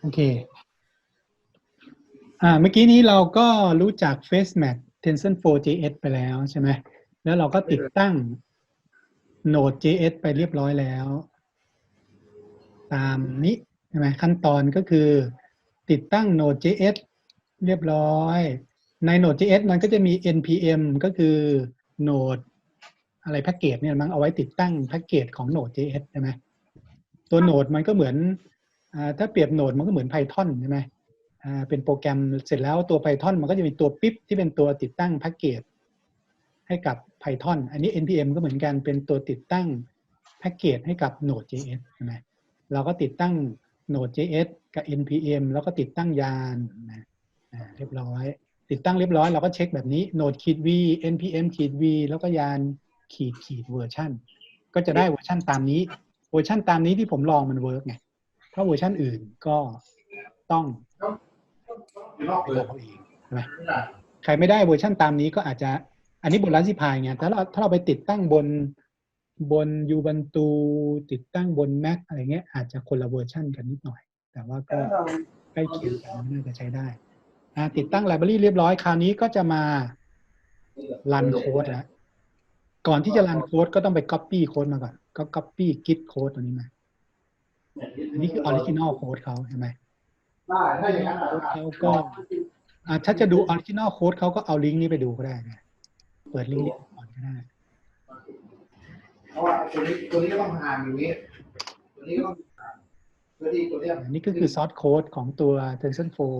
โอเค อ่า เมื่อกี้นี้เราก็รู้จัก FaceMath TensorFlow JS ไปแล้วใช่ไหม แล้วเราก็ติดตั้ง Node JS ไปเรียบร้อยแล้ว ตามนี้ใช่ไหมขั้นตอนก็คือ ติดตั้ง Node JS เรียบร้อย ใน Node JS มันก็จะมี npm ก็คือ Node อะไรแพ็กเกจเนี่ยมันเอาไว้ติดตั้งแพ็กเกจของ Node JS ใช่ไหม ตัว Node มันก็เหมือนอถ้าเปรียบ Node มันก็เหมือน Python ใช่ไหมเป็นโปรแกรมเสร็จแล้วตัว Python มันก็จะมีตัวปิ๊บที่เป็นตัวติดตั้งแพ็กเกจให้กับ Python อันนี้ npm ก็เหมือนกันเป็นตัวติดตั้งแพ็กเกจให้กับ Node JS ใช่ไหมเราก็ติดตั้ง Node JS กับ npm แล้วก็ติดตั้งยานนะเรียบร้อย ติดตั้งเรียบร้อยเราก็เช็คแบบนี้ Node ขีด v npm ขีด v แล้วก็ยานขีดขีดเวอร์ชันก็จะได้เวอร์ชันตามนี้ วอร์ชันตามนี้ที่ผมลองมันเวิร์กไงถ้าเวอร์ชันอื่นก็ต้องนอกไปเลลยองเอาเองใช่ไหมใครไม่ได้เวอร์ชันตามนี้ก็อาจจะ อันนี้บนร้านซิพายไงถ้าเราถ้าเราไปติดตั้งบนบนยูบันตูติดตั้งบน Mac อะไรเงี้ยอาจจะคนละเวอร์ชันกันนิดหน่อย แต่ว่าก็ใกล้เคียงกันน่าจะใช้ได้อ่าติดตั้งไลบรารีเรียบร้อยคราวนี้ก็จะมารันโค้ดแล้วก่อนที่จะรันโค้ดก็ต้องไป Copy โค้ดมาก่อน ก็ Copy Git โค้ดตัวนี้มาอันนี้คือออริจินอลโค้ดเขาใช่ไหมได้ถ้าอย่างนั้นโค้ดเขาก็อ่าถ้าจะดูออริจินอลโค้ดเขาก็เอาลิงก์นี้ไปดูก็ได้นะเปิดลิงก์นี้ก่อนก็ได้เพราะว่าตัวนี้ตัวนี้ก็ต้องอ่านอย่างนี้ ตัวนี้ก็ต้องอ่านเพื่อที่ตัวเนี้ยอันนี้ก็คือซอสโค้ดของตัว TensorFlow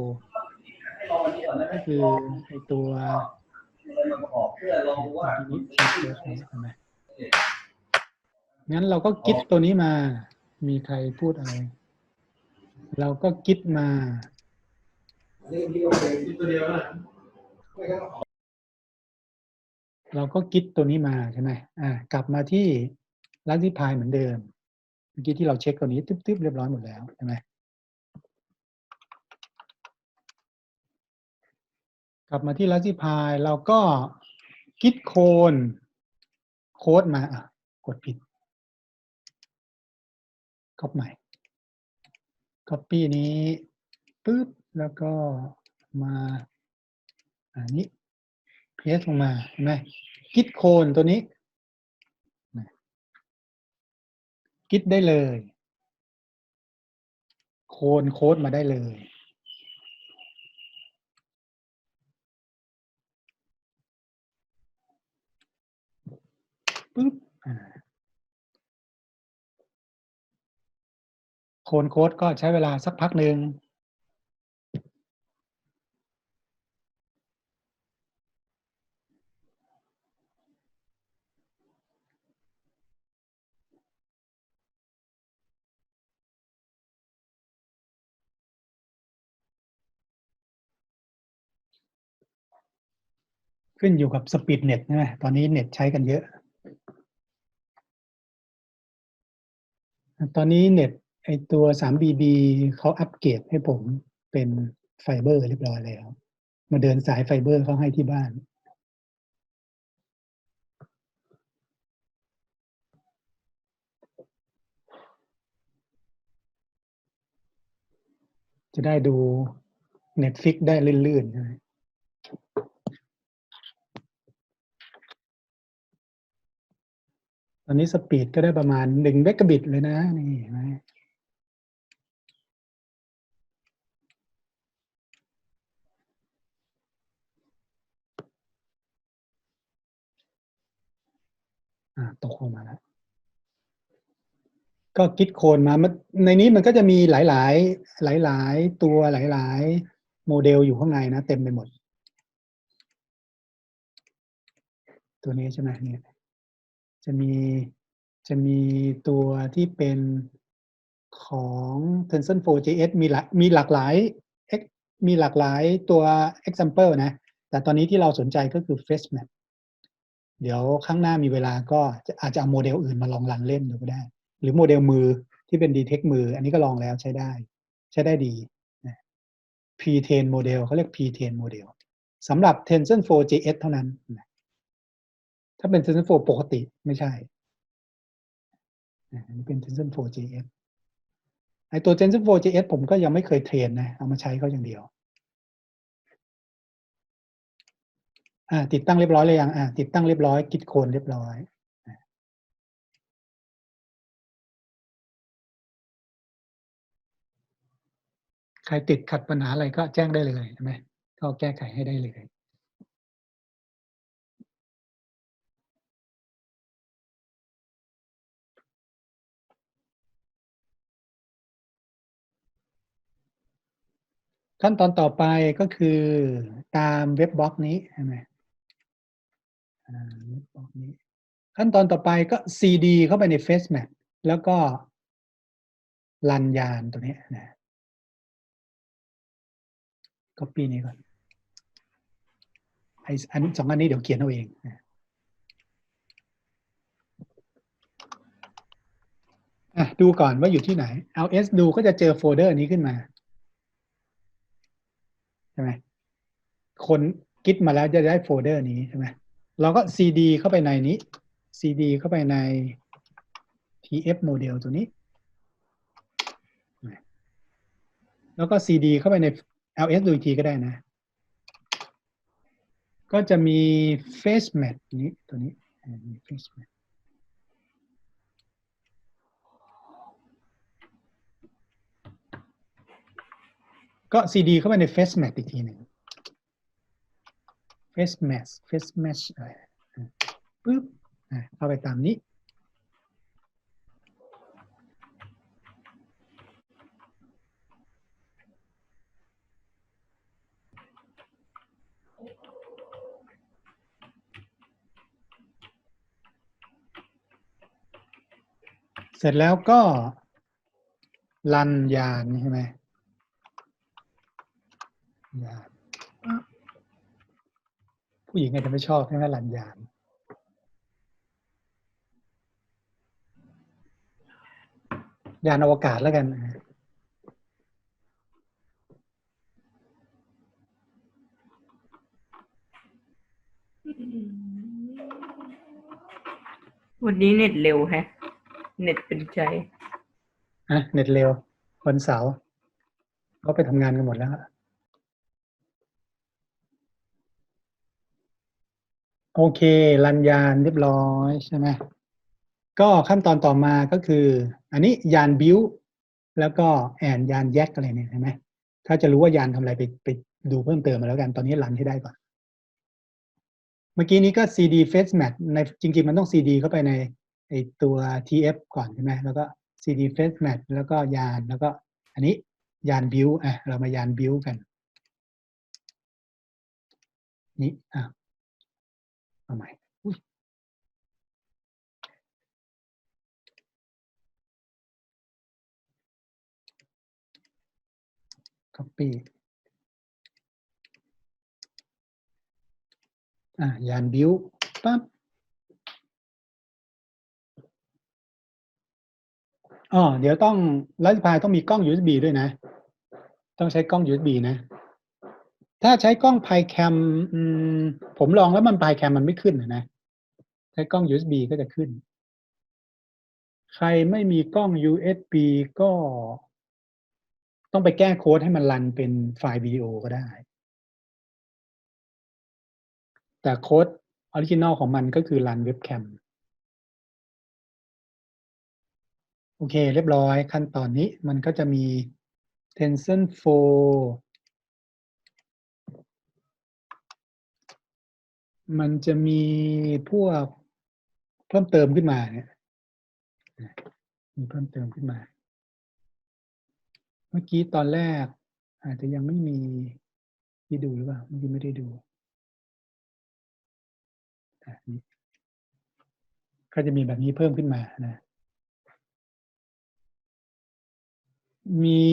ก็คือไอตัวเพื่อลองว่าตัวนี้ที่เจอใช่ไหม งั้นเราก็กิฟตัวนี้มา มีใครพูดอะไร เราก็กิฟมาอันนี้ที่โอเคตัวเดียวนะไม่ก็ต้องเราก็กิฟตัวนี้มาใช่ไหมอ่ากลับมาที่ลักที่พายเหมือนเดิม เมื่อกี้ที่เราเช็คตัวนี้ตึ๊บๆเรียบร้อยหมดแล้วใช่ไหมกลับมาที่ลักที่พายเราก็กิฟโคนโค้ดมาอะกดผิด ก๊อปใหม่ Copy นี้ปึ๊บแล้วก็มาอันนี้เพสลงมาเห็นไหมกิดโคนตัวนี้นะกิดได้เลย โคนโค้ดมาได้เลยปึ๊บอ่า โคนโค้ดก็ใช้เวลาสักพักหนึ่งขึ้นอยู่กับสปีดเน็ตใช่ไหมตอนนี้เน็ตใช้กันเยอะ ตอนนี้เน็ต ไอตัว 3BB เขาอัปเกรดให้ผมเป็นไฟเบอร์เรียบร้อยแล้ว มาเดินสายไฟเบอร์เขาให้ที่บ้าน จะได้ดู Netflix ได้ลื่นๆใช่ไหมตอนนี้สปีดก็ได้ประมาณหนึ่งเมกะบิตเลยนะ นี่เห็นไหมอ่า ตกลงมาแล้วก็คิดโคนมาในนี้มันก็จะมีหลาย ๆ หลาย ๆ ตัวหลาย ๆ โมเดลอยู่ข้างในนะ เต็มไปหมด ตัวนี้ใช่ไหมเนี่ยจะมีจะมีตัวที่เป็นของ TensorFlow JS มีหลมีหลากหลาย มีหลากหลายตัว example นะ แต่ตอนนี้ที่เราสนใจก็คือ FaceMap เดี๋ยวข้างหน้ามีเวลาก็อาจจะเอาโมเดลอื่นมาลองรันเล่นดูก็ได้ หรือโมเดลมือที่เป็น detect มือ อันนี้ก็ลองแล้วใช้ได้ ใช้ได้ดีนะ P10 โมเดลเขาเรียก P10 โมเดลสำหรับ TensorFlow JS เท่านั้น ถ้าเป็น TensorFlow ปกติไม่ใช่อันนี้เป็น TensorFlow JS ไอตัว TensorFlow JS ผมก็ยังไม่เคยเทรนนะ เอามาใช้เขาอย่างเดียว อ่าติดตั้งเรียบร้อยเลยยังอ่าติดตั้งเรียบร้อยกิดโคนเรียบร้อยใครติดขัดปัญหาอะไรก็แจ้งได้เลยใช่ไหมก็แก้ไขให้ได้เลยขั้นตอนต่อไปก็คือตามเว็บบล็อกนี้ใช่ไหมอ่าเว็บบล็อกนี้ ขั้นตอนต่อไปก็ cd เข้าไปใน FaceMap แล้วก็รันยานตัวนี้นะ copy นี้ก่อนไออันสองอันนี้เดี๋ยวเขียนเอาเองนะดูก่อนว่าอยู่ที่ไหน ls ดูก็จะเจอโฟลเดอร์นี้ขึ้นมา ใช่ไหมคนกิดมาแล้วจะได้โฟลเดอร์นี้ใช่ไหม เราก็ cd เข้าไปในนี้ cd เข้าไปใน tf model ตัวนี้ แล้วก็ cd เข้าไปใน ls ดูอีกทีก็ได้นะ ก็จะมี face mat นี้ตัวนี้อ่ามี face mat ก็ cd เข้าไปใน face mat อีกทีหนึ่ง face match face match อะไรปึ๊บเข้าไปตามนี้ เสร็จแล้วก็รันยานใช่ไหมยาน ผู้หญิงอาจจะไม่ชอบใช่ไหมรันยานยานอวกาศแล้วกันวันนี้เน็ตเร็วแฮะ เน็ตเป็นใจอะเน็ตเร็ว วันเสาร์เขาไปทำงานกันหมดแล้ว โอเค รันยานเรียบร้อยใช่ไหมก็ขั้นตอนต่อมาก็คือ อันนี้ยานบิวแล้วก็แอนยานแยกอะไรเนี่ยใช่ไหมถ้าจะรู้ว่ายานทำอะไรไปไปดูเพิ่มเติมมาแล้วกัน ตอนนี้รันให้ได้ก่อน เมื่อกี้นี้ก็ cd face mat ในจริง ๆ มันต้อง cd เข้าไปในไอตัว tf ก่อนใช่ไหมแล้วก็ cd face mat แล้วก็ยานแล้วก็ อันนี้ยานบิวอะเรามายานบิวกัน นี่อะ เอาใหม่อุ๊ยคัปปี้อะยานบิวปั๊บอ๋อเดี๋ยวต้องไลฟ์พายต้องมีกล้อง USB ด้วยนะ ต้องใช้กล้อง USB นะ ถ้าใช้กล้อง PyCam อืมผมลองแล้วมัน PyCam มันไม่ขึ้นนะนะ ใช้กล้อง USB ก็จะขึ้น ใครไม่มีกล้อง USB ก็ต้องไปแก้โค้ดให้มันรันเป็นไฟล์วิดีโอก็ได้ แต่โค้ดออริจินอลของมันก็คือรันเว็บแคมโอเค เรียบร้อยขั้นตอนนี้มันก็จะมี TensorFlow มันจะมีพวกเพิ่มเติมขึ้นมาเนี่ยมีเพิ่มเติมขึ้นมา เมื่อกี้ตอนแรก อาจจะยังไม่มีที่ดูหรือเปล่าเมื่อกี้ไม่ได้ดูก็จะมีแบบนี้เพิ่มขึ้นมานะ มี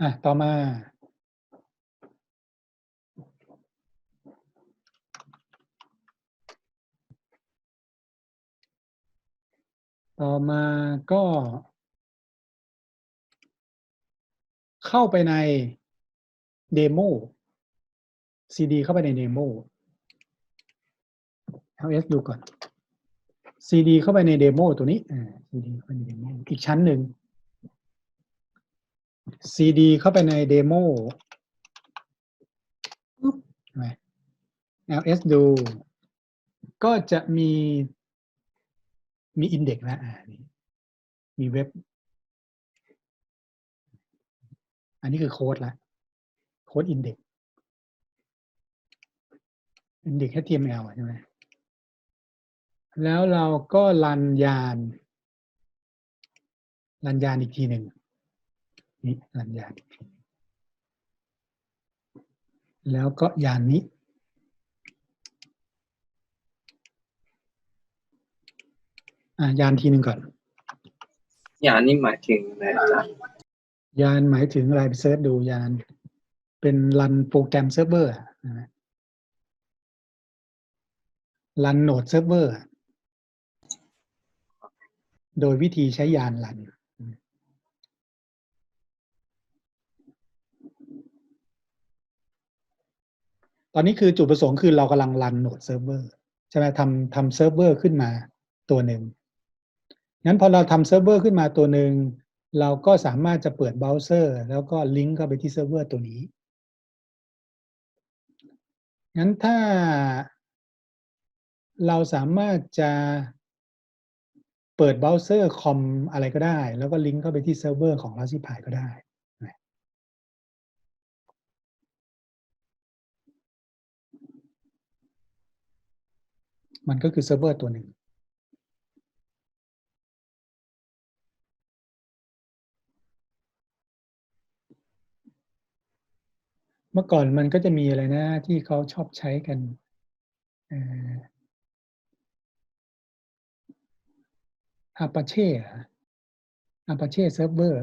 อะ ต่อมา ต่อมาก็ เข้าไปในเดโม cd เข้าไปในเดโม ls ดูก่อน cd เข้าไปในเดโมตัวนี้อ่า cd เข้าไปในเดโมอีกชั้นหนึ่ง cd เข้าไปในเดโมปุ๊บเห็นไหม ls ดู ก็จะมีมีอินเด็กซ์แล้วอ่านี่มีเว็บ อันนี้คือโค้ดละโค้ดอินเด็กซ์อินเด็กซ์ HTML ใช่ไหมแล้วเราก็รันยาน รันยานอีกทีหนึ่ง นี่รันยานอีกทีหนึ่งแล้วก็ยานนี้อะยานทีหนึ่งก่อนอย่างนี้หมายถึงอะไรอาจารย์ยานหมายถึงอะไรไปเซิร์ชดูยาน เป็นรันโปรแกรมเซิร์ฟเวอร์อะนะรันโหนดเซิร์ฟเวอร์อะโดยวิธีใช้ยานรัน ตอนนี้คือจุดประสงค์คือเรากำลังรันโหนดเซิร์ฟเวอร์ใช่ไหมทำทำเซิร์ฟเวอร์ขึ้นมาตัวหนึ่งงั้นพอเราทำเซิร์ฟเวอร์ขึ้นมาตัวหนึ่งเราก็สามารถจะเปิดเบราว์เซอร์ แล้วก็ลิงก์เข้าไปที่เซิร์ฟเวอร์ตัวนี้ งั้นถ้าเราสามารถจะเปิดเบราว์เซอร์คอมอะไรก็ได้ แล้วก็ลิงก์เข้าไปที่เซิร์ฟเวอร์ของ Raspberry Pi ก็ได้ มันก็คือเซิร์ฟเวอร์ตัวหนึ่งเมื่อก่อนมันก็จะมีอะไรนะที่เขาชอบใช้กันเอ่อ Apache เหรอ Apache Server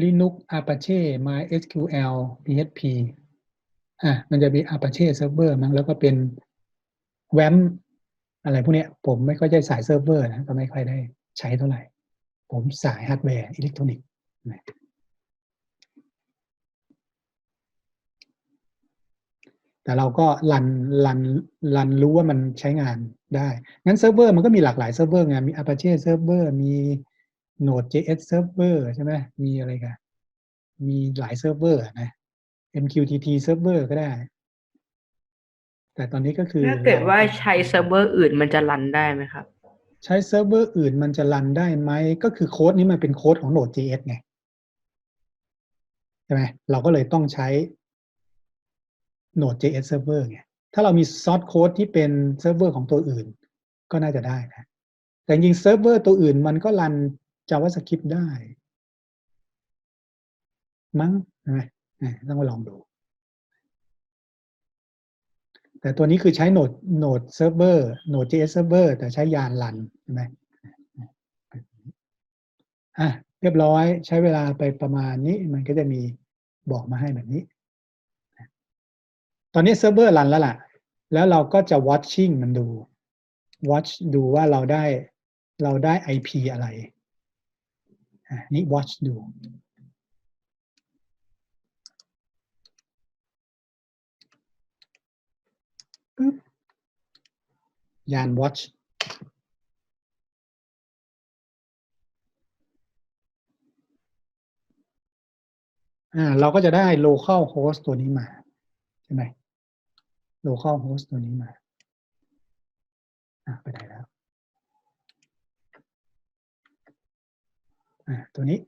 Linux Apache MySQL PHP อะมันจะมี Apache Server มั้งแล้วก็เป็น WAM อะไรพวกเนี้ย ผมไม่ค่อยได้สายเซิร์ฟเวอร์นะก็ไม่ค่อยได้ใช้เท่าไหร่ ผมสายฮาร์ดแวร์อิเล็กทรอนิกส์แต่เราก็รันรันรันรู้ว่ามันใช้งานได้ งั้นเซิร์ฟเวอร์มันก็มีหลากหลายเซิร์ฟเวอร์ไงมี Apache Server มี Node.js Server ใช่ไหมมีอะไรกันมีหลายเซิร์ฟเวอร์นะ MQTT Server ก็ได้ แต่ตอนนี้ก็คือถ้าเกิดว่าใช้เซิร์ฟเวอร์อื่นมันจะรันได้ไหมครับ ใช้เซิร์ฟเวอร์อื่นมันจะรันได้ไหม ก็คือโค้ดนี้มันเป็นโค้ดของ Node.js ไงใช่ไหมเราก็เลยต้องใช้ Node.js Server ไงถ้าเรามีซอสโค้ดที่เป็นเซิร์ฟเวอร์ของตัวอื่น ก็น่าจะได้นะแต่จริงๆเซิร์ฟเวอร์ตัวอื่นมันก็รัน JavaScript ได้ มั้งใช่ไหมอะ ต้องมาลองดู แต่ตัวนี้คือใช้ Node Node Server Node.js Server แต่ใช้ยานรันใช่ไหมอะเรียบร้อยใช้เวลาไปประมาณนี้มันก็จะมีบอกมาให้แบบนี้ ตอนนี้เซิร์ฟเวอร์รันแล้วล่ะ แล้วเราก็จะ watching มันดู watch ดูว่าเราได้เราได้ IP อะไร นี่ watch ดู ปึ๊บ ยาน watch อ่าเราก็จะได้ local host ตัวนี้มา ใช่ไหม local host ตัวนี้มาอะไปไหนแล้วอะตัวนี้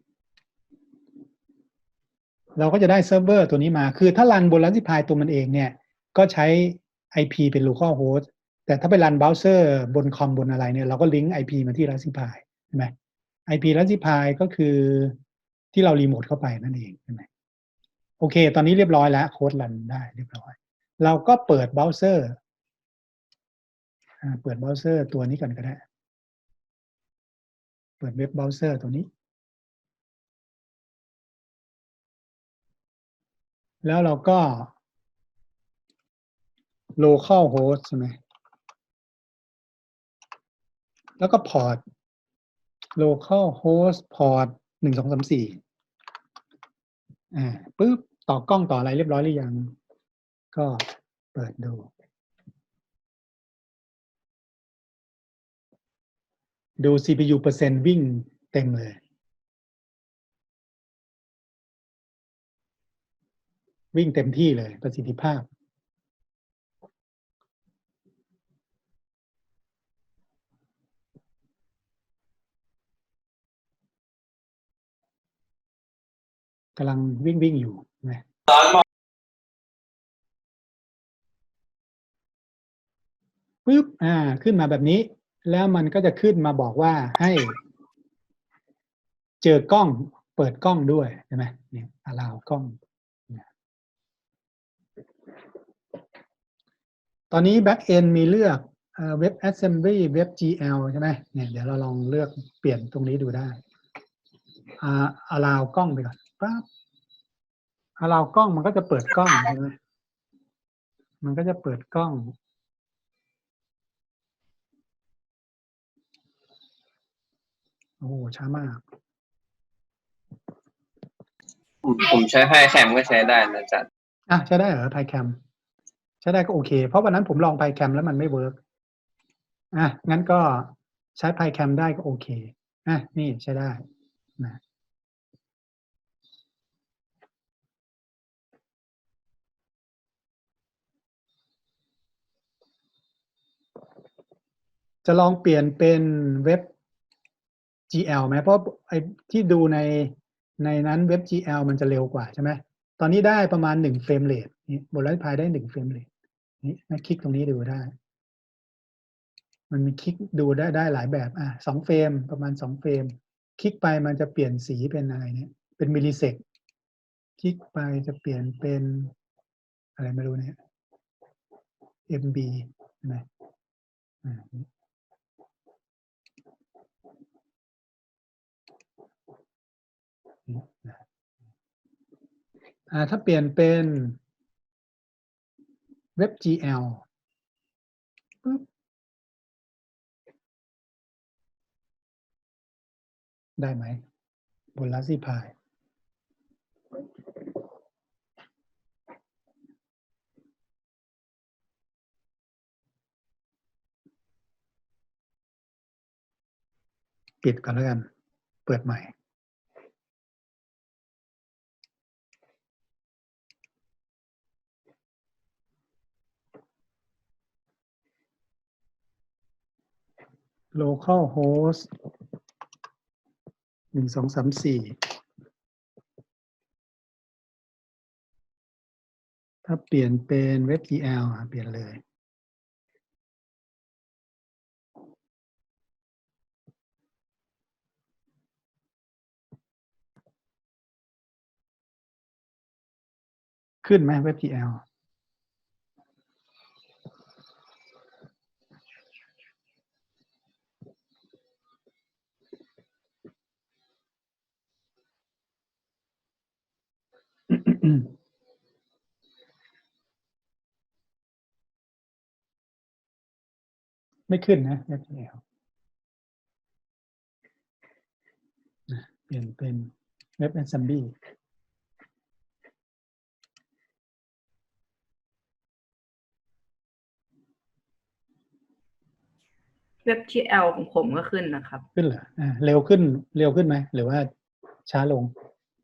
เราก็จะได้เซิร์ฟเวอร์ตัวนี้มา คือถ้ารันบน Raspberry Pi ตัวมันเองเนี่ย ก็ใช้ IP เป็น local host แต่ถ้าไปรันเบราว์เซอร์บนคอมบนอะไรเนี่ยเราก็ลิงก์ IP มาที่ Raspberry Pi ใช่ไหม IP Raspberry Pi ก็คือที่เรารีโมทเข้าไปนั่นเองใช่ไหมโอเค ตอนนี้เรียบร้อยแล้วโค้ดรันได้เรียบร้อย เราก็เปิดเบราว์เซอร์เปิดเบราว์เซอร์ตัวนี้กันก็ได้ เปิดเว็บเบราว์เซอร์ตัวนี้ แล้วเราก็ local host ใช่ไหม แล้วก็ port local host port หนึ่งสองสามสี่อ่าปุ๊บ ต่อกล้องต่ออะไรเรียบร้อยหรือยัง ก็เปิดดูดู CPU เปอร์เซ็นต์วิ่งเต็มเลย วิ่งเต็มที่เลยประสิทธิภาพ กำลังวิ่งวิ่งอยู่นะปึ๊บอ่า ขึ้นมาแบบนี้ แล้วมันก็จะขึ้นมาบอกว่าให้ เจอกล้อง เปิดกล้องด้วยใช่ไหมเนี่ยอลาวกล้องตอนนี้ back end มีเลือกเอ่อ web assembly web gl ใช่ไหมเนี่ยเดี๋ยวเราลองเลือกเปลี่ยนตรงนี้ดูได้อาลาวกล้องไปก่อน ปั๊บอลาวกล้องมันก็จะเปิดกล้องใช่ไหมมันก็จะเปิดกล้อง โอ้โหช้ามากผมผมใช้ไพแคมก็ใช้ได้นะอาจารย์อะใช้ได้เหรอ PyCam ใช้ได้ก็โอเค เพราะวันนั้นผมลอง PyCam แล้วมันไม่เวิร์กอะงั้นก็ใช้ PyCam ได้ก็โอเคอะนี่ใช้ได้นะ จะลองเปลี่ยนเป็นเว็บ GL ไหมเพราะไอ้ที่ดูในในนั้นเว็บ GL มันจะเร็วกว่าใช่ไหมตอนนี้ได้ประมาณหนึ่งเฟรมเรทนี่บนไลฟ์พายได้หนึ่งเฟรมเรทนี่นะคลิกตรงนี้ดูได้ มันมีคลิกดูได้ได้หลายแบบอะสองเฟรมประมาณสองเฟรม คลิกไปมันจะเปลี่ยนสีเป็นอะไรเนี่ย เป็นมิลลิเซกคลิกไปจะเปลี่ยนเป็น อะไรไม่รู้เนี่ย MB ใช่ไหมอ่านี่นะ อ่า ถ้าเปลี่ยนเป็นเว็บ GL ปึ๊บได้ไหมบน Raspberry Pi ปิดก่อนแล้วกัน เปิดใหม่ local host หนึ่งสองสามสี่ถ้าเปลี่ยนเป็นเว็บ GL เปลี่ยนเลย ขึ้นไหมเไม่ขึ้นนะเว็บ GL นะเปลี่ยนเป็นเว็บ Assembly เว็บ GL ของผมก็ขึ้นนะครับ ขึ้นเหรออ่าเร็วขึ้น เร็วขึ้นไหม หรือว่าช้าลง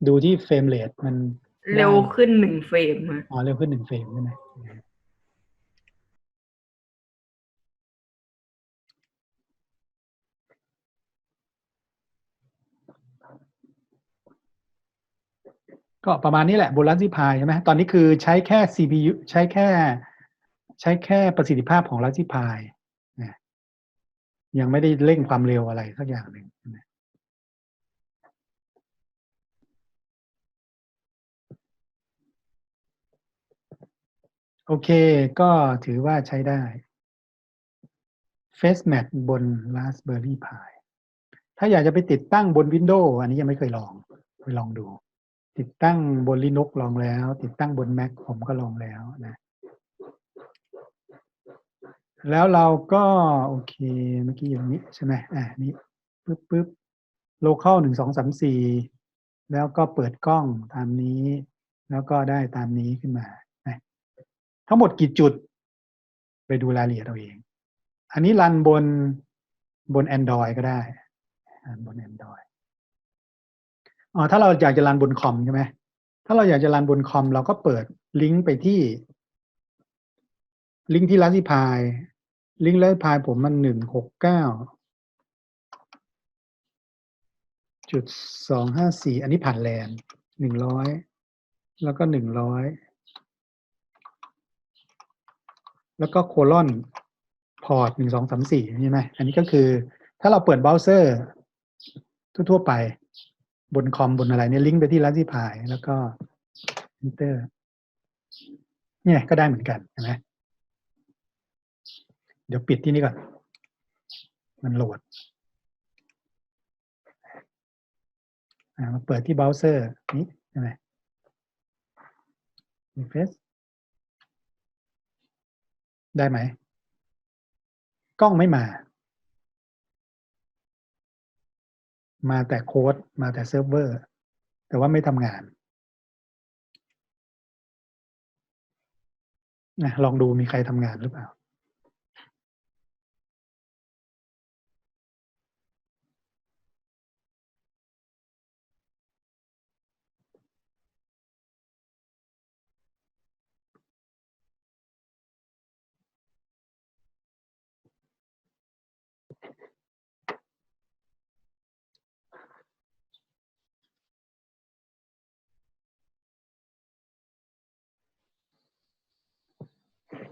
ดูที่เฟรมเรทมัน เร็วขึ้นหนึ่งเฟรมอ๋อเร็วขึ้นหนึ่งเฟรมใช่ไหมก็ประมาณนี้แหละบน Raspberry Pi ใช่ไหมตอนนี้คือใช้แค่ CPU ใช้แค่ ใช้แค่ประสิทธิภาพของ Raspberry Pi นะยังไม่ได้เร่งความเร็วอะไรสักอย่างหนึ่งใช่ไหม โอเค ก็ถือว่าใช้ได้ FaceMat บน Raspberry Pi ถ้าอยากจะไปติดตั้งบน Windows อันนี้ยังไม่เคยลอง ไปลองดู ติดตั้งบน Linux ลองแล้ว ติดตั้งบน Mac ผมก็ลองแล้วนะ แล้วเราก็โอเค เมื่อกี้อย่างนี้ใช่ไหมอ่านี่ปึ๊บปึ๊บ local หนึ่งสองสามสี่แล้วก็เปิดกล้องตามนี้ แล้วก็ได้ตามนี้ขึ้นมา ทั้งหมดกี่จุด ไปดูรายละเอียดเอาเอง อันนี้รันบนบน Android ก็ได้รันบน Android อ๋อถ้าเราอยากจะรันบนคอมใช่ไหมถ้าเราอยากจะรันบนคอม เราก็เปิดลิงก์ไปที่ลิงก์ที่รัสพายลิงก์รัสพายผมมันหนึ่งหกเก้าจุดสองห้าสี่อันนี้ผ่านแลนหนึ่งร้อยแล้วก็หนึ่งร้อย แล้วก็โคลอนพอร์ตหนึ่งสองสามสี่ใช่ไหมอันนี้ก็คือถ้าเราเปิดเบราว์เซอร์ทั่วๆไปบนคอมบนอะไรเนี่ยลิงก์ไปที่รัสพายแล้วก็ enter เนี่ยก็ได้เหมือนกันใช่ไหมเดี๋ยวปิดที่นี่ก่อน มันโหลดอ่ามาเปิดที่เบราว์เซอร์นี้ใช่ไหมมีเฟซ ได้ไหม กล้องไม่มา มาแต่โค้ด มาแต่เซิร์ฟเวอร์ แต่ว่าไม่ทำงานนะลองดูมีใครทำงานหรือเปล่า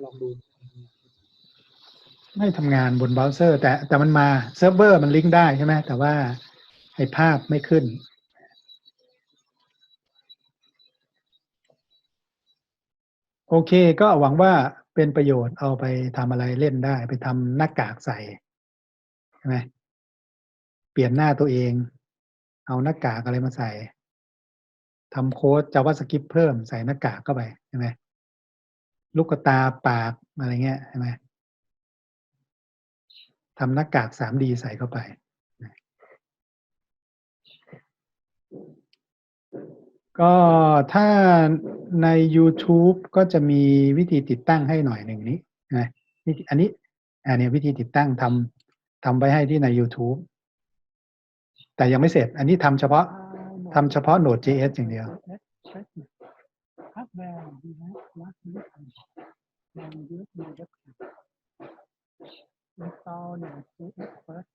ลองดู ไม่ทำงานบนเบราว์เซอร์ แต่แต่มันมาเซิร์ฟเวอร์มันลิงก์ได้ใช่ไหมแต่ว่าไอภาพไม่ขึ้นโอเค ก็หวังว่าเป็นประโยชน์เอาไปทำอะไรเล่นได้ ไปทำหน้ากากใส่ใช่ไหมเปลี่ยนหน้าตัวเอง เอาหน้ากากอะไรมาใส่ทำโค้ด JavaScript เพิ่มใส่หน้ากากเข้าไปใช่ไหม ลูกตาปากอะไรเงี้ยใช่ไหมทำหน้ากาก 3D ใส่เข้าไป ก็ถ้าใน YouTube ก็จะมีวิธีติดตั้งให้หน่อยหนึ่งนี้นะวิธีอันนี้อันนี้วิธีติดตั้งทำทำไว้ให้ที่ใน YouTube แต่ยังไม่เสร็จ อันนี้ทำเฉพาะทำเฉพาะ Node.js อย่างเดียว install Node.js first.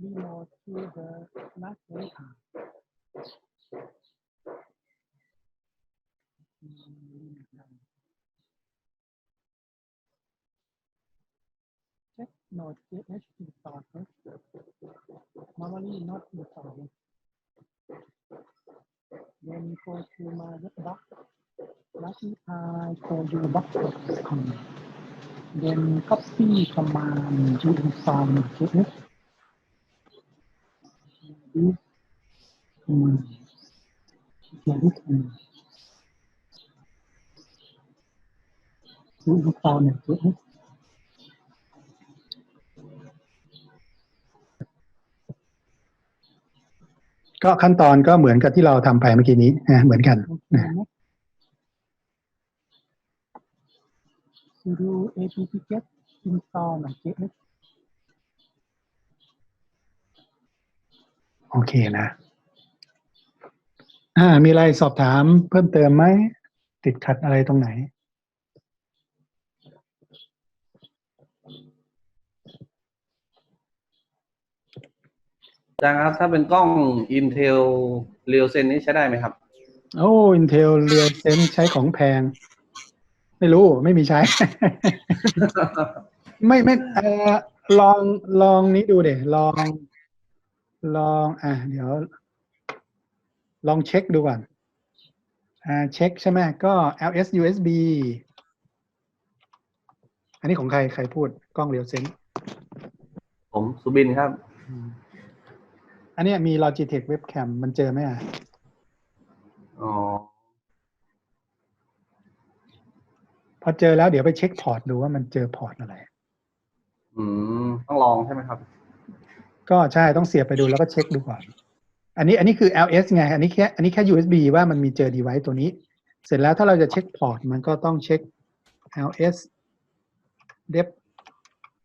Reload to the Raspberry Pi. Check Node.js install first. Normally not installed. Then go to my web doc. Raspberry Pi for your box.com. Then copy command to install Node.js. This command. Yeah, this command. To install Node.js. ก็ขั้นตอนก็เหมือนกับที่เราทำไปเมื่อกี้นี้นะเหมือนกัน Okay, next. sudo apt-get install Node.js. โอเคนะ อ่า มีอะไรสอบถามเพิ่มเติมไหม ติดขัดอะไรตรงไหน จารย์ครับ ถ้าเป็นกล้อง Intel r e a l Zen นี่ใช้ได้ไหมครับ โอ้ Intel Real Sense ใช้ของแพง ไม่รู้ไม่มีใช้ ไม่ไม่เออลองลองนี้ดูเดี๋ยลอง ลอง อะ เดี๋ยว ลองเช็คดูก่อนอ่าเช็คใช่ไหมก็ LS USB อันนี้ของใคร ใครพูดกล้อง Real Sense ผมสุบินครับ อืมอันเนี้ยมี Logitech Webcam มันเจอไหมอะอ๋อพอเจอแล้วเดี๋ยวไปเช็คพอร์ตดูว่ามันเจอพอร์ตอะไร อืม ต้องลองใช่ไหมครับ ก็ใช่ต้องเสียบไปดูแล้วก็เช็คดูก่อน อันนี้อันนี้คือ ls ไง อันนี้แค่อันนี้แค่ usb ว่ามันมีเจอ device ตัวนี้ เสร็จแล้วถ้าเราจะเช็คพอร์ตมันก็ต้องเช็ค ls dep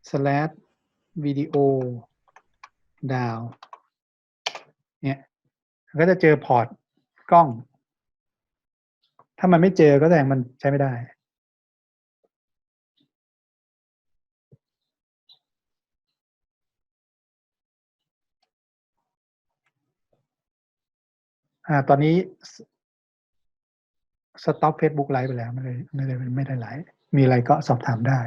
slash video down เนี่ยมัน ก็จะเจอพอร์ตกล้อง ถ้ามันไม่เจอก็แสดงมันใช้ไม่ได้ อ่า ตอนนี้สต็อป Facebook ไลฟ์ไปแล้ว ไม่เลยไม่เลยไม่ได้ไลฟ์มีอะไรก็สอบถามได้